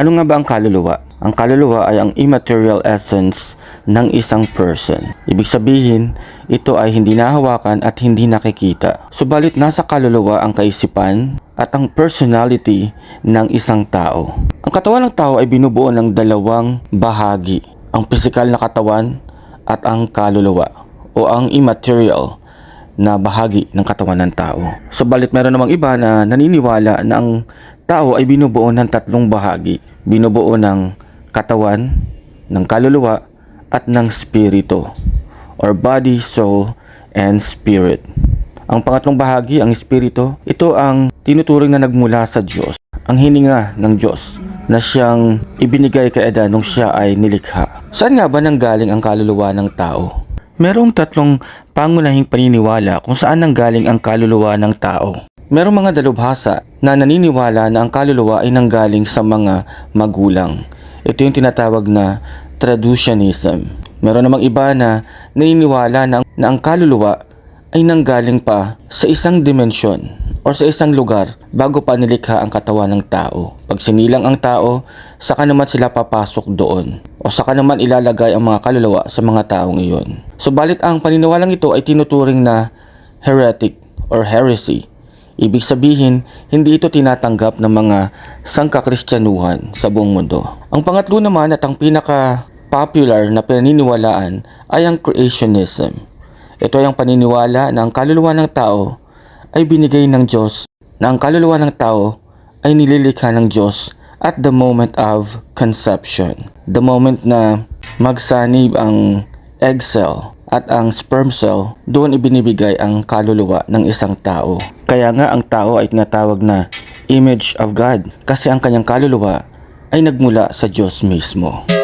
Ano nga ba ang kaluluwa? Ang kaluluwa ay ang immaterial essence ng isang person. Ibig sabihin, ito ay hindi nahawakan at hindi nakikita. Subalit nasa kaluluwa ang kaisipan at ang personality ng isang tao. Ang katawan ng tao ay binubuo ng dalawang bahagi. Ang pisikal na katawan at ang kaluluwa o ang immaterial na bahagi ng katawan ng tao. Subalit meron namang iba na naniniwala na ang tao ay binubuo ng tatlong bahagi. Binubuo ng katawan, ng kaluluwa, at ng spirito or body, soul, and spirit. Ang pangatlong bahagi, ang espiritu, ito ang tinuturing na nagmula sa Diyos. Ang hininga ng Diyos na siyang ibinigay kay Adan nung siya ay nilikha. Saan nga ba nanggaling ang kaluluwa ng tao? Merong tatlong pangunahing paniniwala kung saan nanggaling ang kaluluwa ng tao. Merong mga dalubhasa na naniniwala na ang kaluluwa ay nanggaling sa mga magulang. Ito yung tinatawag na traducianism. Meron namang iba na naniniwala na, na ang kaluluwa ay nanggaling pa sa isang dimensyon o sa isang lugar bago pa nilikha ang katawan ng tao. Pag sinilang ang tao, saka naman sila papasok doon o saka naman ilalagay ang mga kaluluwa sa mga taong iyon. Subalit ang paniniwalang ito ay tinuturing na heretic or heresy. Ibig sabihin, hindi ito tinatanggap ng mga sangkakristyanuhan sa buong mundo. Ang pangatlo naman at ang pinaka popular na paniniwalaan ay ang creationism. Ito ay ang paniniwala na ang kaluluwa ng tao ay binigay ng Diyos, na ang kaluluwa ng tao ay nililikha ng Diyos at the moment of conception. The moment na magsanib ang egg cell at ang sperm cell, doon ibinibigay ang kaluluwa ng isang tao. Kaya nga ang tao ay tinatawag na image of God kasi ang kanyang kaluluwa ay nagmula sa Diyos mismo.